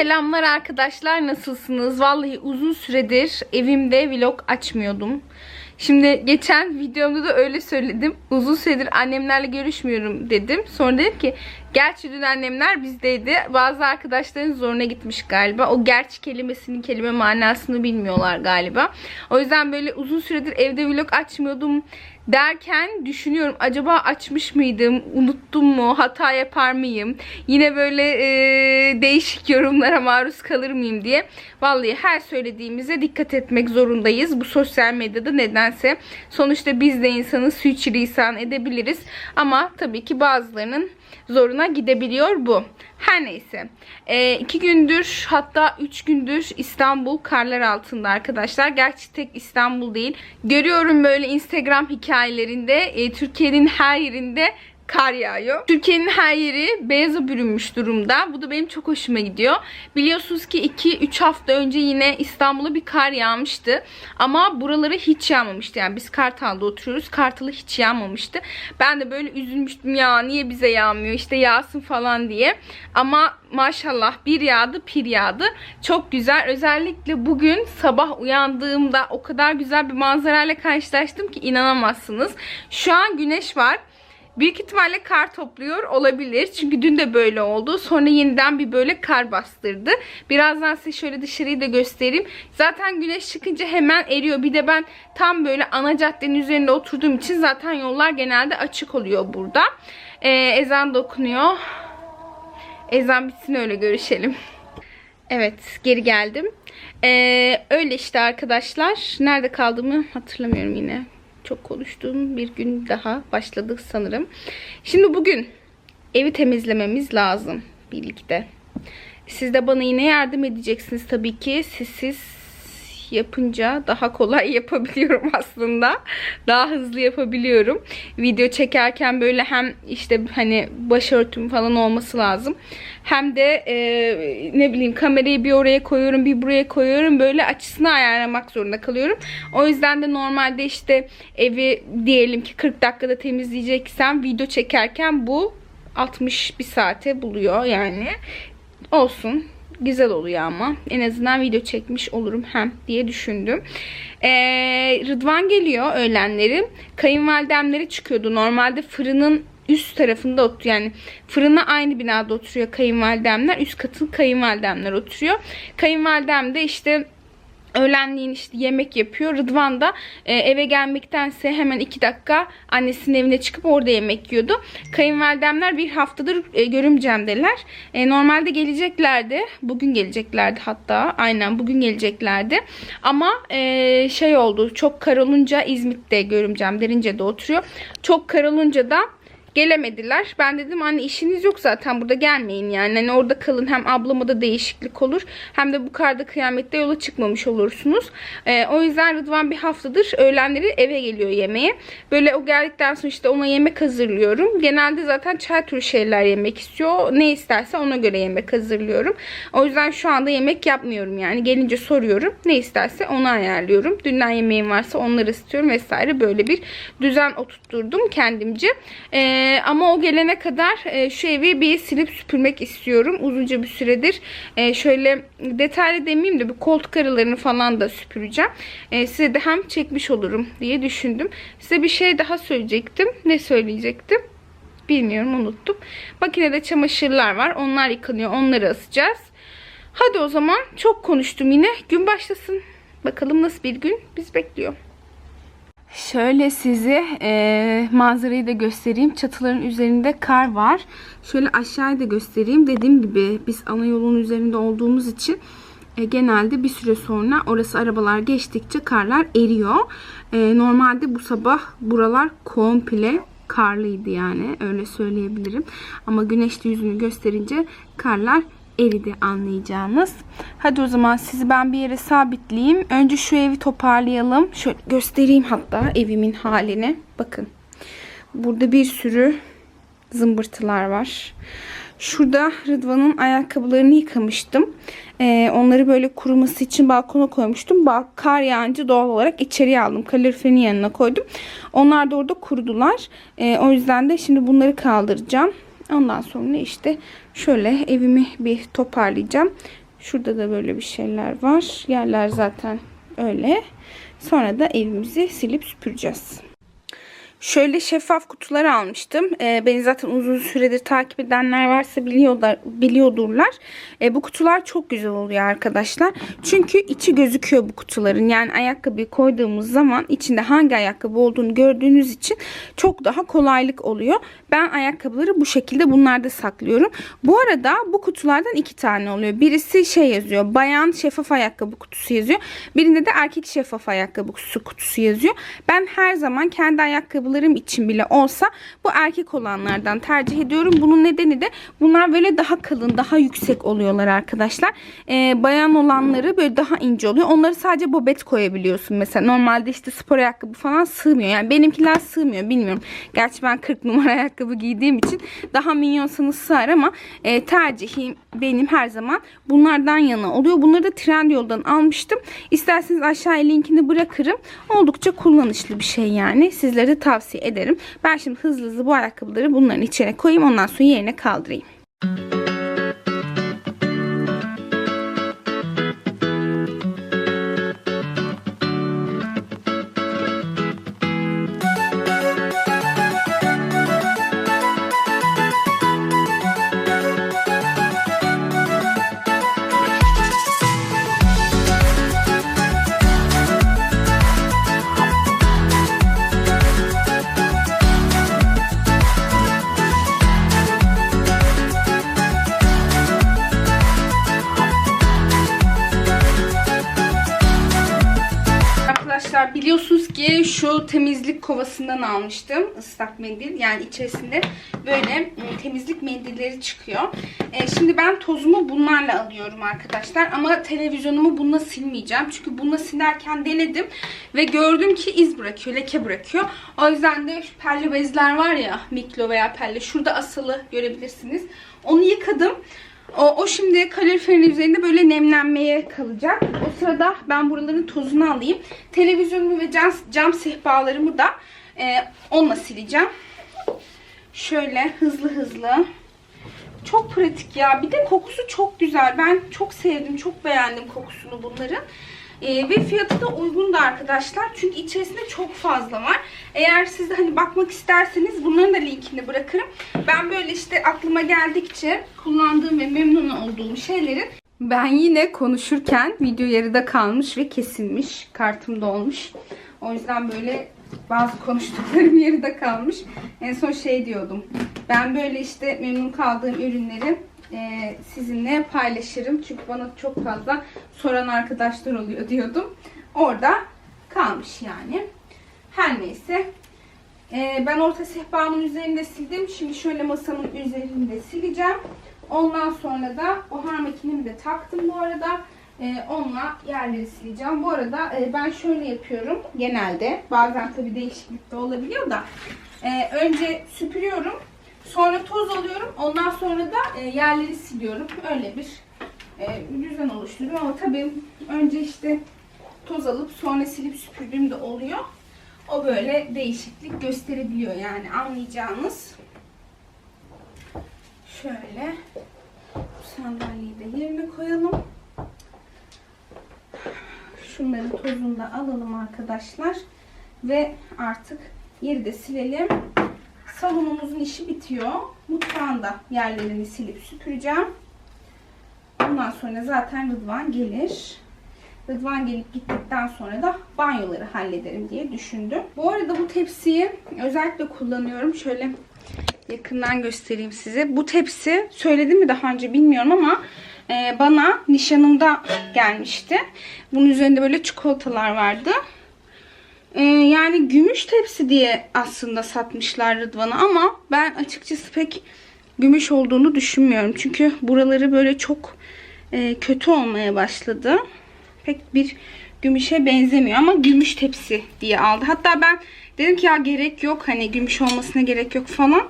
Selamlar arkadaşlar. Nasılsınız? Vallahi uzun süredir evimde vlog açmıyordum. Şimdi geçen videomda da öyle söyledim. Uzun süredir annemlerle görüşmüyorum dedim. Sonra dedim ki gerçi dün annemler bizdeydi. Bazı arkadaşların zoruna gitmiş galiba. O gerçi kelimesinin kelime manasını bilmiyorlar galiba. O yüzden böyle uzun süredir evde vlog açmıyordum derken düşünüyorum acaba açmış mıydım unuttum mu hata yapar mıyım yine böyle e, değişik yorumlara maruz kalır mıyım diye vallahi her söylediğimize dikkat etmek zorundayız bu sosyal medyada nedense sonuçta biz de insanı suçlisan edebiliriz ama tabii ki bazılarının zoruna gidebiliyor bu. Her neyse. E, iki gündür hatta üç gündür İstanbul karlar altında arkadaşlar. Gerçi tek İstanbul değil. Görüyorum böyle Instagram hikayelerinde e, Türkiye'nin her yerinde kar yağıyor. Türkiye'nin her yeri beyaza bürünmüş durumda. Bu da benim çok hoşuma gidiyor. Biliyorsunuz ki 2-3 hafta önce yine İstanbul'a bir kar yağmıştı. Ama buraları hiç yağmamıştı. Yani biz Kartal'da oturuyoruz. Kartal'a hiç yağmamıştı. Ben de böyle üzülmüştüm ya niye bize yağmıyor işte yağsın falan diye. Ama maşallah bir yağdı pir yağdı. Çok güzel. Özellikle bugün sabah uyandığımda o kadar güzel bir manzarayla karşılaştım ki inanamazsınız. Şu an güneş var. Büyük ihtimalle kar topluyor olabilir. Çünkü dün de böyle oldu. Sonra yeniden bir böyle kar bastırdı. Birazdan size şöyle dışarıyı da göstereyim. Zaten güneş çıkınca hemen eriyor. Bir de ben tam böyle ana caddenin üzerinde oturduğum için zaten yollar genelde açık oluyor burada. Ee, ezan da okunuyor. Ezan bitsin öyle görüşelim. Evet geri geldim. Ee, öyle işte arkadaşlar. Nerede kaldığımı hatırlamıyorum yine çok konuştuğum bir gün daha başladık sanırım. Şimdi bugün evi temizlememiz lazım birlikte. Siz de bana yine yardım edeceksiniz tabii ki. Siz siz yapınca daha kolay yapabiliyorum aslında. Daha hızlı yapabiliyorum. Video çekerken böyle hem işte hani başörtüm falan olması lazım. Hem de e, ne bileyim kamerayı bir oraya koyuyorum bir buraya koyuyorum. Böyle açısını ayarlamak zorunda kalıyorum. O yüzden de normalde işte evi diyelim ki 40 dakikada temizleyeceksem video çekerken bu 60 bir saate buluyor yani. Olsun güzel oluyor ama. En azından video çekmiş olurum hem diye düşündüm. Ee, Rıdvan geliyor öğlenleri. Kayınvalidemleri çıkıyordu. Normalde fırının üst tarafında oturuyor. Yani fırına aynı binada oturuyor kayınvalidemler. Üst katın kayınvalidemler oturuyor. Kayınvalidem de işte öğlenliğin işte yemek yapıyor. Rıdvan da e, eve gelmektense hemen iki dakika annesinin evine çıkıp orada yemek yiyordu. Kayınvalidemler bir haftadır e, görümcemdeler. E, normalde geleceklerdi. Bugün geleceklerdi hatta. Aynen bugün geleceklerdi. Ama e, şey oldu. Çok kar olunca İzmit'te görümcem Derince'de oturuyor. Çok kar olunca da gelemediler. Ben dedim anne işiniz yok zaten burada gelmeyin yani. Hani orada kalın hem ablama da değişiklik olur. Hem de bu karda kıyamette yola çıkmamış olursunuz. Ee, o yüzden Rıdvan bir haftadır öğlenleri eve geliyor yemeğe. Böyle o geldikten sonra işte ona yemek hazırlıyorum. Genelde zaten çay türü şeyler yemek istiyor. Ne isterse ona göre yemek hazırlıyorum. O yüzden şu anda yemek yapmıyorum yani. Gelince soruyorum. Ne isterse onu ayarlıyorum. Dünden yemeğim varsa onları istiyorum vesaire. Böyle bir düzen oturtturdum kendimce. Ee, ee, ama o gelene kadar e, şu evi bir silip süpürmek istiyorum. Uzunca bir süredir. E, şöyle detaylı demeyeyim de bir koltuk aralarını falan da süpüreceğim. E, size de hem çekmiş olurum diye düşündüm. Size bir şey daha söyleyecektim. Ne söyleyecektim? Bilmiyorum unuttum. Makinede çamaşırlar var. Onlar yıkanıyor. Onları asacağız. Hadi o zaman çok konuştum yine. Gün başlasın. Bakalım nasıl bir gün biz bekliyor. Şöyle size e, manzarayı da göstereyim. Çatıların üzerinde kar var. Şöyle aşağıyı da göstereyim. Dediğim gibi biz ana yolun üzerinde olduğumuz için e, genelde bir süre sonra orası arabalar geçtikçe karlar eriyor. E, normalde bu sabah buralar komple karlıydı yani öyle söyleyebilirim. Ama güneşli yüzünü gösterince karlar eridi anlayacağınız. Hadi o zaman sizi ben bir yere sabitleyeyim. Önce şu evi toparlayalım. Şöyle göstereyim hatta evimin halini. Bakın. Burada bir sürü zımbırtılar var. Şurada Rıdvan'ın ayakkabılarını yıkamıştım. Ee, onları böyle kuruması için balkona koymuştum. Bak, kar yağınca doğal olarak içeriye aldım. Kaloriferin yanına koydum. Onlar da orada kurudular. Ee, o yüzden de şimdi bunları kaldıracağım. Ondan sonra işte şöyle evimi bir toparlayacağım. Şurada da böyle bir şeyler var. Yerler zaten öyle. Sonra da evimizi silip süpüreceğiz. Şöyle şeffaf kutular almıştım. Ee, beni zaten uzun süredir takip edenler varsa biliyorlar, biliyordurlar. Ee, bu kutular çok güzel oluyor arkadaşlar. Çünkü içi gözüküyor bu kutuların. Yani ayakkabıyı koyduğumuz zaman içinde hangi ayakkabı olduğunu gördüğünüz için çok daha kolaylık oluyor. Ben ayakkabıları bu şekilde bunlarda saklıyorum. Bu arada bu kutulardan iki tane oluyor. Birisi şey yazıyor. Bayan şeffaf ayakkabı kutusu yazıyor. Birinde de erkek şeffaf ayakkabı kutusu, yazıyor. Ben her zaman kendi ayakkabılarım için bile olsa bu erkek olanlardan tercih ediyorum. Bunun nedeni de bunlar böyle daha kalın, daha yüksek oluyorlar arkadaşlar. Ee, bayan olanları böyle daha ince oluyor. Onları sadece bobet koyabiliyorsun. Mesela normalde işte spor ayakkabı falan sığmıyor. Yani benimkiler sığmıyor bilmiyorum. Gerçi ben 40 numara ayakkabı giydiğim için daha minyonsanız sığar ama e, tercihim benim her zaman bunlardan yana oluyor. Bunları da Trendyol'dan almıştım. İsterseniz aşağıya linkini bırakırım. Oldukça kullanışlı bir şey yani. Sizlere de tavsiye ederim. Ben şimdi hızlı hızlı bu ayakkabıları bunların içine koyayım. Ondan sonra yerine kaldırayım. Arkadaşlar şu temizlik kovasından almıştım ıslak mendil. Yani içerisinde böyle ım, temizlik mendilleri çıkıyor. E, şimdi ben tozumu bunlarla alıyorum arkadaşlar. Ama televizyonumu bununla silmeyeceğim. Çünkü bununla silerken denedim. Ve gördüm ki iz bırakıyor, leke bırakıyor. O yüzden de şu pelle bezler var ya mikro veya pelle. Şurada asılı görebilirsiniz. Onu yıkadım. O, o şimdi kaloriferin üzerinde böyle nemlenmeye kalacak. O sırada ben buraların tozunu alayım. Televizyonumu ve cam, cam sehpalarımı da e, onunla sileceğim. Şöyle hızlı hızlı. Çok pratik ya. Bir de kokusu çok güzel. Ben çok sevdim. Çok beğendim kokusunu bunların. Ee, ve fiyatı da uygun da arkadaşlar. Çünkü içerisinde çok fazla var. Eğer siz de hani bakmak isterseniz bunların da linkini bırakırım. Ben böyle işte aklıma geldikçe kullandığım ve memnun olduğum şeylerin ben yine konuşurken video yarıda kalmış ve kesilmiş. Kartım dolmuş. O yüzden böyle bazı konuştuklarım yarıda kalmış. En son şey diyordum. Ben böyle işte memnun kaldığım ürünleri e, sizinle paylaşırım. Çünkü bana çok fazla soran arkadaşlar oluyor diyordum. Orada kalmış yani. Her neyse. E, ben orta sehpamın üzerinde sildim. Şimdi şöyle masamın üzerinde sileceğim. Ondan sonra da buhar makinemi de taktım bu arada. E, onunla yerleri sileceğim. Bu arada e, ben şöyle yapıyorum genelde. Bazen tabii değişiklik de olabiliyor da. Önce süpürüyorum. Sonra toz alıyorum. Ondan sonra da e, yerleri siliyorum. Öyle bir e, düzen oluşturuyorum. Ama tabii önce işte toz alıp sonra silip süpürdüğüm de oluyor. O böyle değişiklik gösterebiliyor yani anlayacağınız. Şöyle sandalyeyi de yerine koyalım. Şunların tozunu da alalım arkadaşlar. Ve artık yeri de silelim. Salonumuzun işi bitiyor. Mutfağında yerlerini silip süpüreceğim. Ondan sonra zaten Rıdvan gelir. Rıdvan gelip gittikten sonra da banyoları hallederim diye düşündüm. Bu arada bu tepsiyi özellikle kullanıyorum. Şöyle yakından göstereyim size. Bu tepsi söyledim mi daha önce bilmiyorum ama e, bana nişanımda gelmişti. Bunun üzerinde böyle çikolatalar vardı. E, yani gümüş tepsi diye aslında satmışlar Rıdvan'a ama ben açıkçası pek gümüş olduğunu düşünmüyorum. Çünkü buraları böyle çok e, kötü olmaya başladı. Pek bir gümüşe benzemiyor ama gümüş tepsi diye aldı. Hatta ben dedim ki ya gerek yok hani gümüş olmasına gerek yok falan.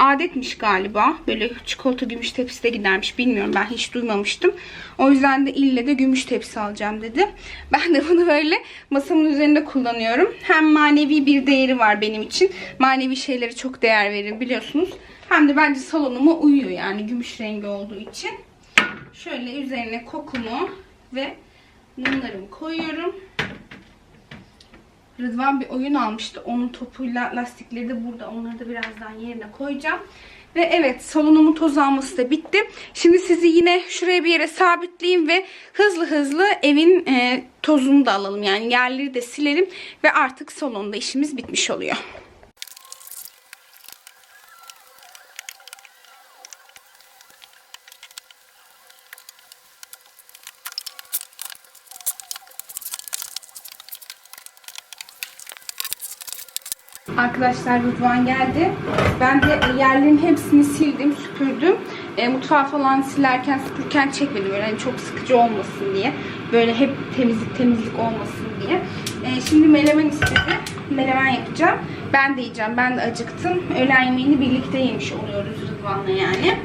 Adetmiş galiba. Böyle çikolata gümüş tepsi de gidermiş. Bilmiyorum ben hiç duymamıştım. O yüzden de ille de gümüş tepsi alacağım dedi. Ben de bunu böyle masamın üzerinde kullanıyorum. Hem manevi bir değeri var benim için. Manevi şeylere çok değer veririm biliyorsunuz. Hem de bence salonuma uyuyor yani gümüş rengi olduğu için. Şöyle üzerine kokumu ve mumlarımı koyuyorum. Rıdvan bir oyun almıştı. Onun topuyla lastikleri de burada. Onları da birazdan yerine koyacağım. Ve evet salonumun toz alması da bitti. Şimdi sizi yine şuraya bir yere sabitleyeyim ve hızlı hızlı evin e, tozunu da alalım. Yani yerleri de silelim ve artık salonda işimiz bitmiş oluyor. Arkadaşlar Rıdvan geldi. Ben de yerlerin hepsini sildim, süpürdüm. E, mutfağı falan silerken, süpürken çekmedim. Hani çok sıkıcı olmasın diye. Böyle hep temizlik temizlik olmasın diye. E, şimdi melemen istedi. Melemen yapacağım. Ben de yiyeceğim. Ben de acıktım. Öğlen yemeğini birlikte yemiş oluyoruz Rıdvan'la yani.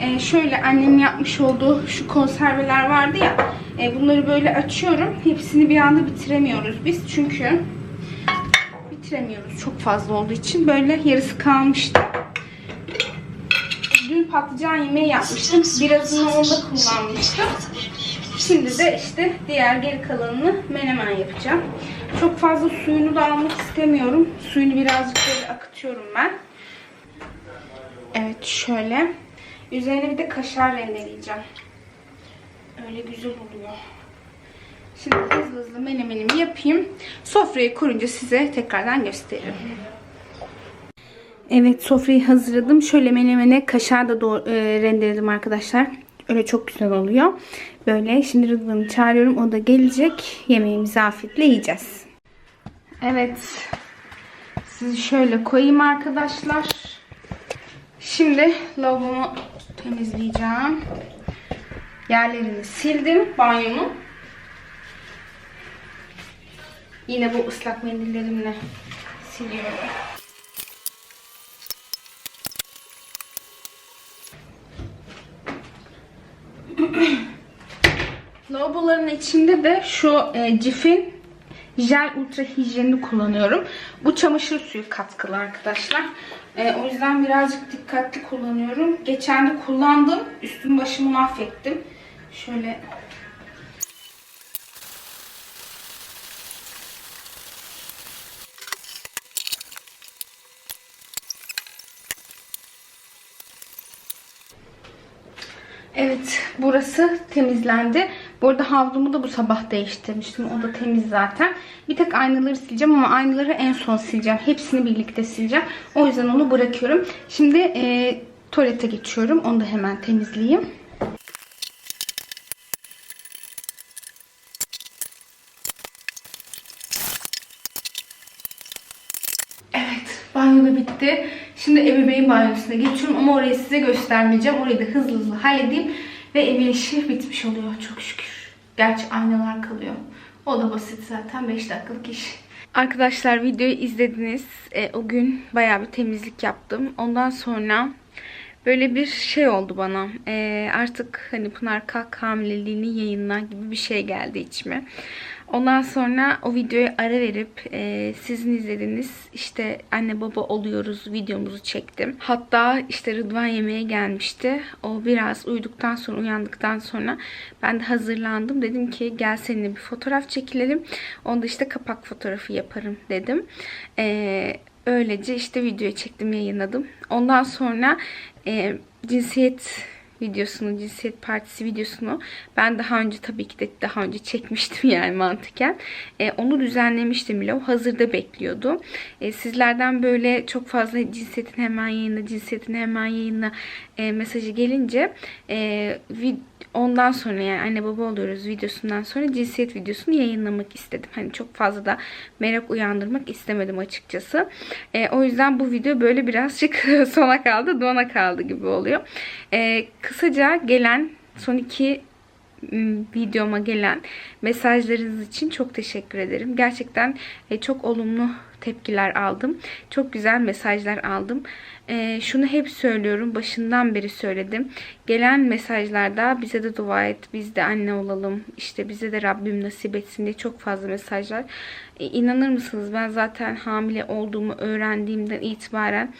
E, şöyle annemin yapmış olduğu şu konserveler vardı ya. E, bunları böyle açıyorum. Hepsini bir anda bitiremiyoruz biz. Çünkü bitiremiyoruz çok fazla olduğu için. Böyle yarısı kalmıştı. Dün patlıcan yemeği yapmıştım. Birazını onda kullanmıştım. Şimdi de işte diğer geri kalanını menemen yapacağım. Çok fazla suyunu da almak istemiyorum. Suyunu birazcık böyle akıtıyorum ben. Evet şöyle. Üzerine bir de kaşar rendeleyeceğim. Öyle güzel oluyor. Şimdi hızlı hızlı menemenimi yapayım. Sofrayı kurunca size tekrardan gösteririm. Evet sofrayı hazırladım. Şöyle menemene kaşar da e, rendeledim arkadaşlar. Öyle çok güzel oluyor. Böyle şimdi Rıdvan'ı çağırıyorum. O da gelecek. Yemeğimizi afiyetle yiyeceğiz. Evet. Sizi şöyle koyayım arkadaşlar. Şimdi lavabomu temizleyeceğim. Yerlerini sildim banyomun. Yine bu ıslak mendillerimle siliyorum. Lavaboların içinde de şu e, Cif'in jel ultra hijyenini kullanıyorum. Bu çamaşır suyu katkılı arkadaşlar. E, o yüzden birazcık dikkatli kullanıyorum. Geçen de kullandım. Üstüm başımı mahvettim. Şöyle Evet, burası temizlendi. Bu arada havlumu da bu sabah değiştirmiştim. O da temiz zaten. Bir tek aynaları sileceğim ama aynaları en son sileceğim. Hepsini birlikte sileceğim. O yüzden onu bırakıyorum. Şimdi e, tuvalete geçiyorum. Onu da hemen temizleyeyim. Evet, banyo da bitti. Şimdi ebeveyn banyosuna geçiyorum ama orayı size göstermeyeceğim. Orayı da hızlı hızlı halledeyim ve evin işi bitmiş oluyor çok şükür. Gerçi aynalar kalıyor. O da basit zaten 5 dakikalık iş. Arkadaşlar videoyu izlediniz. E, o gün bayağı bir temizlik yaptım. Ondan sonra böyle bir şey oldu bana. E, artık hani Pınar Kalk hamileliğini yayınla gibi bir şey geldi içime. Ondan sonra o videoyu ara verip e, sizin izlediğiniz işte anne baba oluyoruz videomuzu çektim. Hatta işte Rıdvan yemeğe gelmişti. O biraz uyuduktan sonra uyandıktan sonra ben de hazırlandım. Dedim ki gel seninle bir fotoğraf çekilelim. Onda işte kapak fotoğrafı yaparım dedim. E, öylece işte videoyu çektim yayınladım. Ondan sonra e, cinsiyet videosunu, cinsiyet partisi videosunu ben daha önce tabii ki de daha önce çekmiştim yani mantıken. E, onu düzenlemiştim bile. O hazırda bekliyordu. E, sizlerden böyle çok fazla cinsiyetin hemen yayınla, cinsiyetin hemen yayınla e, mesajı gelince e, vid- ondan sonra yani anne baba oluyoruz videosundan sonra cinsiyet videosunu yayınlamak istedim. Hani çok fazla da merak uyandırmak istemedim açıkçası. E, o yüzden bu video böyle birazcık sona kaldı, dona kaldı gibi oluyor. E, kısaca gelen son iki videoma gelen mesajlarınız için çok teşekkür ederim. Gerçekten e, çok olumlu tepkiler aldım. Çok güzel mesajlar aldım. E, şunu hep söylüyorum. Başından beri söyledim. Gelen mesajlarda bize de dua et. Biz de anne olalım. işte bize de Rabbim nasip etsin diye çok fazla mesajlar. E, inanır mısınız ben zaten hamile olduğumu öğrendiğimden itibaren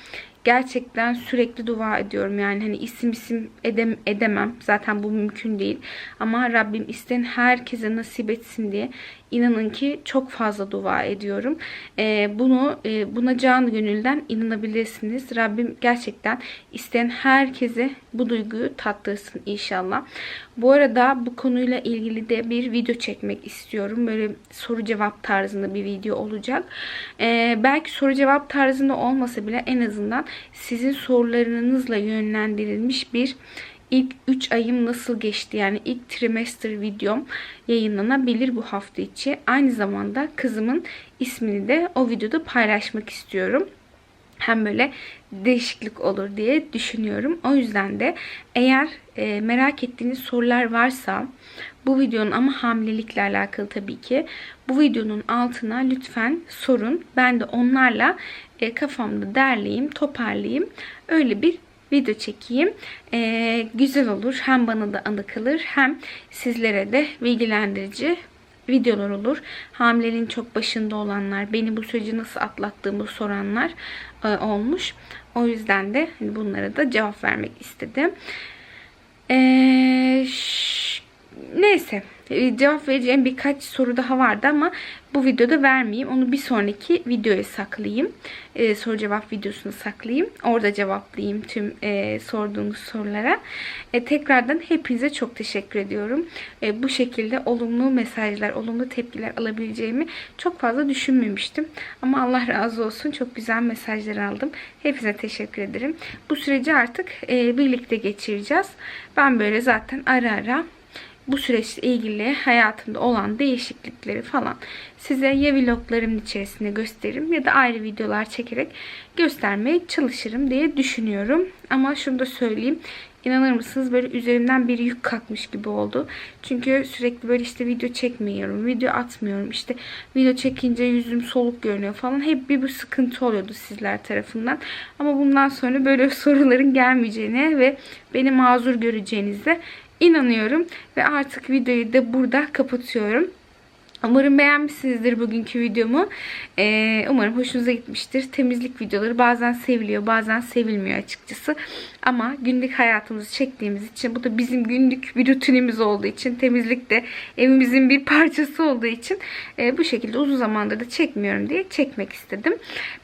gerçekten sürekli dua ediyorum. Yani hani isim isim edem edemem. Zaten bu mümkün değil. Ama Rabbim isteyen herkese nasip etsin diye inanın ki çok fazla dua ediyorum. Ee, bunu e, buna canı gönülden inanabilirsiniz. Rabbim gerçekten isteyen herkese bu duyguyu tattırsın inşallah. Bu arada bu konuyla ilgili de bir video çekmek istiyorum. Böyle soru cevap tarzında bir video olacak. Ee, belki soru cevap tarzında olmasa bile en azından sizin sorularınızla yönlendirilmiş bir ilk 3 ayım nasıl geçti yani ilk trimester videom yayınlanabilir bu hafta içi. Aynı zamanda kızımın ismini de o videoda paylaşmak istiyorum. Hem böyle değişiklik olur diye düşünüyorum. O yüzden de eğer e, merak ettiğiniz sorular varsa bu videonun ama hamilelikle alakalı tabii ki bu videonun altına lütfen sorun. Ben de onlarla e, kafamda derleyeyim, toparlayayım. Öyle bir video çekeyim. Ee, güzel olur. Hem bana da anı kalır hem sizlere de bilgilendirici videolar olur. Hamileliğin çok başında olanlar, beni bu süreci nasıl atlattığımı soranlar e, olmuş. O yüzden de hani bunlara da cevap vermek istedim. Ee, neyse cevap vereceğim birkaç soru daha vardı ama bu videoda vermeyeyim. Onu bir sonraki videoya saklayayım. Ee, soru cevap videosunu saklayayım. Orada cevaplayayım tüm e, sorduğunuz sorulara. E, tekrardan hepinize çok teşekkür ediyorum. E, bu şekilde olumlu mesajlar, olumlu tepkiler alabileceğimi çok fazla düşünmemiştim. Ama Allah razı olsun çok güzel mesajlar aldım. Hepinize teşekkür ederim. Bu süreci artık e, birlikte geçireceğiz. Ben böyle zaten ara ara bu süreçle ilgili hayatımda olan değişiklikleri falan size ya vloglarımın içerisinde gösteririm ya da ayrı videolar çekerek göstermeye çalışırım diye düşünüyorum. Ama şunu da söyleyeyim. İnanır mısınız böyle üzerimden bir yük kalkmış gibi oldu. Çünkü sürekli böyle işte video çekmiyorum, video atmıyorum. İşte video çekince yüzüm soluk görünüyor falan. Hep bir bu sıkıntı oluyordu sizler tarafından. Ama bundan sonra böyle soruların gelmeyeceğine ve beni mazur göreceğinize inanıyorum. Ve artık videoyu da burada kapatıyorum. Umarım beğenmişsinizdir bugünkü videomu. Ee, umarım hoşunuza gitmiştir. Temizlik videoları bazen seviliyor bazen sevilmiyor açıkçası. Ama günlük hayatımızı çektiğimiz için bu da bizim günlük bir rutinimiz olduğu için temizlik de evimizin bir parçası olduğu için e, bu şekilde uzun zamandır da çekmiyorum diye çekmek istedim.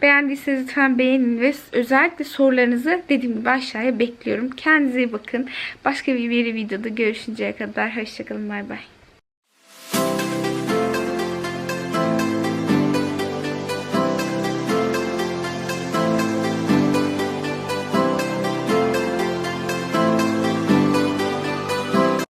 Beğendiyseniz lütfen beğenin ve özellikle sorularınızı dediğim gibi aşağıya bekliyorum. Kendinize iyi bakın. Başka bir, bir videoda görüşünceye kadar hoşçakalın. Bay bay.